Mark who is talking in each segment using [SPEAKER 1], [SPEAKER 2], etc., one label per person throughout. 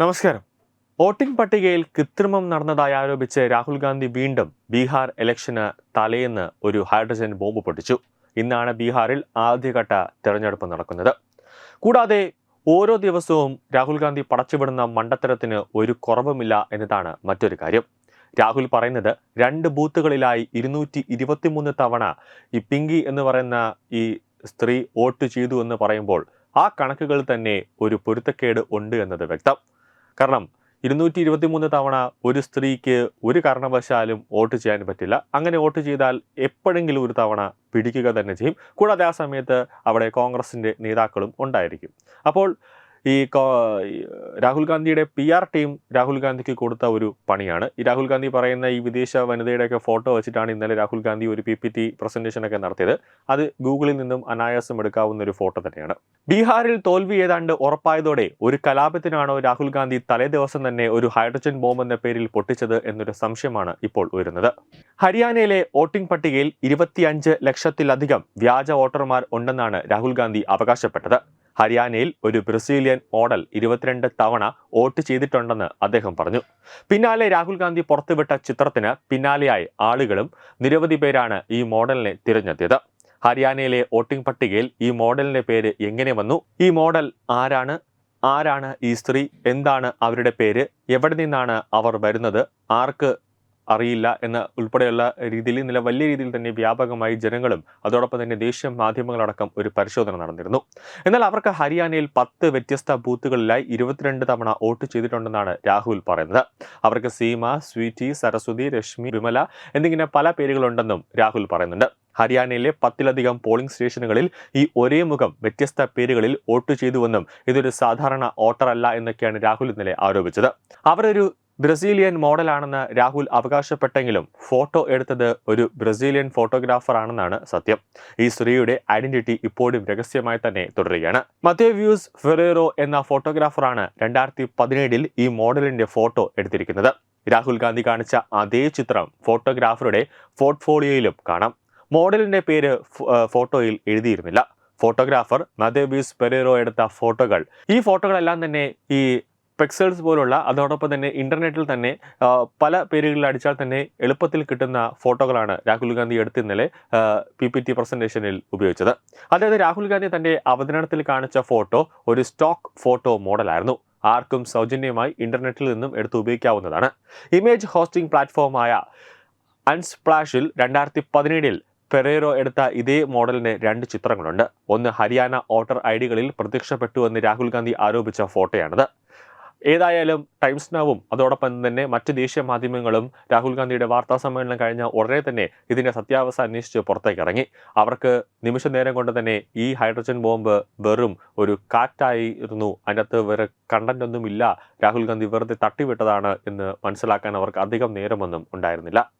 [SPEAKER 1] നമസ്കാരം. വോട്ടിംഗ് പട്ടികയിൽ കൃത്രിമം നടന്നതായി ആരോപിച്ച് രാഹുൽ ഗാന്ധി വീണ്ടും ബീഹാർ ഇലക്ഷന് തലേന്ന് ഒരു ഹൈഡ്രജൻ ബോംബ് പൊട്ടിച്ചു. ഇന്നാണ് ബീഹാറിൽ ആദ്യഘട്ട തെരഞ്ഞെടുപ്പ് നടക്കുന്നത്. കൂടാതെ ഓരോ ദിവസവും രാഹുൽ ഗാന്ധി പടച്ചുവിടുന്ന മണ്ടത്തരത്തിന് ഒരു കുറവുമില്ല എന്നതാണ് മറ്റൊരു കാര്യം. രാഹുൽ പറയുന്നത് രണ്ട് ബൂത്തുകളിലായി ഇരുന്നൂറ്റി ഇരുപത്തിമൂന്ന് തവണ ഈ പിങ്കി എന്ന് പറയുന്ന ഈ സ്ത്രീ വോട്ട് ചെയ്തു എന്ന് പറയുമ്പോൾ ആ കണക്കുകൾ തന്നെ ഒരു പൊരുത്തക്കേട് ഉണ്ട് എന്നത് വ്യക്തം. കാരണം ഇരുന്നൂറ്റി ഇരുപത്തിമൂന്ന് തവണ ഒരു സ്ത്രീക്ക് ഒരു കാരണവശാലും വോട്ട് ചെയ്യാൻ പറ്റില്ല. അങ്ങനെ വോട്ട് ചെയ്താൽ എപ്പോഴെങ്കിലും ഒരു തവണ പിടിക്കുക തന്നെ ചെയ്യും. കൂടാതെ ആ സമയത്ത് അവിടെ കോൺഗ്രസിന്റെ നേതാക്കളും ഉണ്ടായിരിക്കും. അപ്പോൾ ഈ രാഹുൽ ഗാന്ധിയുടെ പി ആർ ടീം രാഹുൽ ഗാന്ധിക്ക് കൊടുത്ത ഒരു പണിയാണ്. ഈ രാഹുൽ ഗാന്ധി പറയുന്ന ഈ വിദേശ വനിതയുടെയൊക്കെ ഫോട്ടോ വെച്ചിട്ടാണ് ഇന്നലെ രാഹുൽ ഗാന്ധി ഒരു പി പി ടി പ്രസന്റേഷനൊക്കെ നടത്തിയത്. അത് ഗൂഗിളിൽ നിന്നും അനായാസം എടുക്കാവുന്ന ഒരു ഫോട്ടോ തന്നെയാണ്. ബീഹാറിൽ തോൽവി ഏതാണ്ട് ഉറപ്പായതോടെ ഒരു കലാപത്തിനാണോ രാഹുൽ ഗാന്ധി തലേദിവസം തന്നെ ഒരു ഹൈഡ്രജൻ ബോംബ് എന്ന പേരിൽ പൊട്ടിച്ചത് എന്നൊരു സംശയമാണ് ഇപ്പോൾ ഉയരുന്നത്. ഹരിയാനയിലെ വോട്ടിംഗ് പട്ടികയിൽ ഇരുപത്തിയഞ്ച് ലക്ഷത്തിലധികം വ്യാജ വോട്ടർമാർ ഉണ്ടെന്നാണ് രാഹുൽ ഗാന്ധി അവകാശപ്പെട്ടത്. ഹരിയാനയിൽ ഒരു ബ്രസീലിയൻ മോഡൽ ഇരുപത്തിരണ്ട് തവണ വോട്ട് ചെയ്തിട്ടുണ്ടെന്ന് അദ്ദേഹം പറഞ്ഞു. പിന്നാലെ രാഹുൽ ഗാന്ധി പുറത്തുവിട്ട ചിത്രത്തിന് പിന്നാലെയായി ആളുകളും നിരവധി പേരാണ് ഈ മോഡലിനെ തിരഞ്ഞെത്തിയത്. ഹരിയാനയിലെ വോട്ടിംഗ് പട്ടികയിൽ ഈ മോഡലിന്റെ പേര് എങ്ങനെ വന്നു? ഈ മോഡൽ ആരാണ്? ആരാണ് ഈ സ്ത്രീ? എന്താണ് അവരുടെ പേര്? എവിടെ നിന്നാണ് അവർ വരുന്നത്? ആർക്ക് അറിയില്ല എന്ന ഉൾപ്പെടെയുള്ള രീതിയിൽ ഇന്നലെ വലിയ രീതിയിൽ തന്നെ വ്യാപകമായി ജനങ്ങളും അതോടൊപ്പം തന്നെ ദേശീയ മാധ്യമങ്ങളടക്കം ഒരു പരിശോധന നടന്നിരുന്നു. എന്നാൽ അവർക്ക് ഹരിയാനയിൽ പത്ത് വ്യത്യസ്ത ബൂത്തുകളിലായി ഇരുപത്തിരണ്ട് തവണ വോട്ട് ചെയ്തിട്ടുണ്ടെന്നാണ് രാഹുൽ പറയുന്നത്. അവർക്ക് സീമ സ്വീറ്റി സരസ്വതി രശ്മി വിമല എന്നിങ്ങനെ പല പേരുകളുണ്ടെന്നും രാഹുൽ പറയുന്നുണ്ട്. ഹരിയാനയിലെ പത്തിലധികം പോളിംഗ് സ്റ്റേഷനുകളിൽ ഈ ഒരേ മുഖം വ്യത്യസ്ത പേരുകളിൽ വോട്ട് ചെയ്തുവെന്നും ഇതൊരു സാധാരണ വോട്ടറല്ല എന്നൊക്കെയാണ് രാഹുൽ ഇന്നലെ ആരോപിച്ചത്. അവരൊരു ബ്രസീലിയൻ മോഡലാണെന്ന് രാഹുൽ അവകാശപ്പെട്ടെങ്കിലും ഫോട്ടോ എടുത്തത് ഒരു ബ്രസീലിയൻ ഫോട്ടോഗ്രാഫർ ആണെന്നാണ് സത്യം. ഈ സ്ത്രീയുടെ ഐഡന്റിറ്റി ഇപ്പോഴും രഹസ്യമായി തന്നെ തുടരുകയാണ്. മത്തേവ്യൂസ് ഫെറേറോ എന്ന ഫോട്ടോഗ്രാഫറാണ് രണ്ടായിരത്തി പതിനേഴിൽ ഈ മോഡലിന്റെ ഫോട്ടോ എടുത്തിരിക്കുന്നത്. രാഹുൽ ഗാന്ധി കാണിച്ച അതേ ചിത്രം ഫോട്ടോഗ്രാഫറുടെ പോർട്ട്ഫോളിയോയിലും കാണാം. മോഡലിന്റെ പേര് ഫോട്ടോയിൽ എഴുതിയിരുന്നില്ല. ഫോട്ടോഗ്രാഫർ മദേവീസ് പെരേറോ എടുത്ത ഫോട്ടോകൾ. ഈ ഫോട്ടോകളെല്ലാം തന്നെ ഈ പെക്സൽസ് പോലുള്ള അതോടൊപ്പം തന്നെ ഇന്റർനെറ്റിൽ തന്നെ പല പേരുകളിൽ അടിച്ചാൽ തന്നെ എളുപ്പത്തിൽ കിട്ടുന്ന ഫോട്ടോകളാണ് രാഹുൽ ഗാന്ധി എടുത്ത് ഇന്നലെ പി പി ടി പ്രസന്റേഷനിൽ ഉപയോഗിച്ചത്. അതായത് രാഹുൽ ഗാന്ധി തന്റെ അവതരണത്തിൽ കാണിച്ച ഫോട്ടോ ഒരു സ്റ്റോക്ക് ഫോട്ടോ മോഡലായിരുന്നു ആർക്കും സൗജന്യമായി ഇന്റർനെറ്റിൽ നിന്നും എടുത്ത് ഉപയോഗിക്കാവുന്നതാണ്. ഇമേജ് ഹോസ്റ്റിംഗ് പ്ലാറ്റ്ഫോമായ അൺസ്പ്ലാഷിൽ രണ്ടായിരത്തി പതിനേഴിൽ പെരേറോ എടുത്ത ഇതേ മോഡലിന് രണ്ട് ചിത്രങ്ങളുണ്ട്. ഒന്ന് ഹരിയാന വോട്ടർ ഐ ഡികളിൽ പ്രത്യക്ഷപ്പെട്ടുവെന്ന് രാഹുൽ ഗാന്ധി ആരോപിച്ച ഫോട്ടോയാണിത്. ഏതായാലും ടൈംസ് നാവും അതോടൊപ്പം തന്നെ മറ്റ് ദേശീയ മാധ്യമങ്ങളും രാഹുൽ ഗാന്ധിയുടെ വാർത്താ സമ്മേളനം കഴിഞ്ഞ ഉടനെ തന്നെ ഇതിന്റെ സത്യാവസ്ഥ അന്വേഷിച്ച് പുറത്തേക്ക് ഇറങ്ങി. അവർക്ക് നിമിഷ നേരം കൊണ്ട് തന്നെ ഈ ഹൈഡ്രജൻ ബോംബ് വെറും ഒരു കാറ്റായിരുന്നു. അതിനകത്ത് വേറെ കണ്ടന്റ് ഒന്നും ഇല്ല. രാഹുൽ ഗാന്ധി വെറുതെ തട്ടിവിട്ടതാണ് എന്ന് മനസ്സിലാക്കാൻ അവർക്ക് അധികം നേരമൊന്നും ഉണ്ടായിരുന്നില്ല.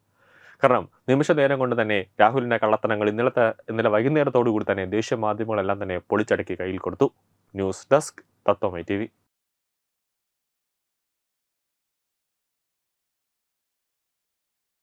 [SPEAKER 1] കാരണം നിമിഷ നേരം കൊണ്ട് തന്നെ രാഹുലിന്റെ കള്ളത്തനങ്ങൾ ഇന്നലത്തെ ഇന്നലെ വൈകുന്നേരത്തോടു കൂടി തന്നെ ദേശീയ മാധ്യമങ്ങളെല്ലാം തന്നെ പൊളിച്ചടക്കി കയ്യിൽ കൊടുത്തു. ന്യൂസ് ഡെസ്ക് തത്വമൈ ടി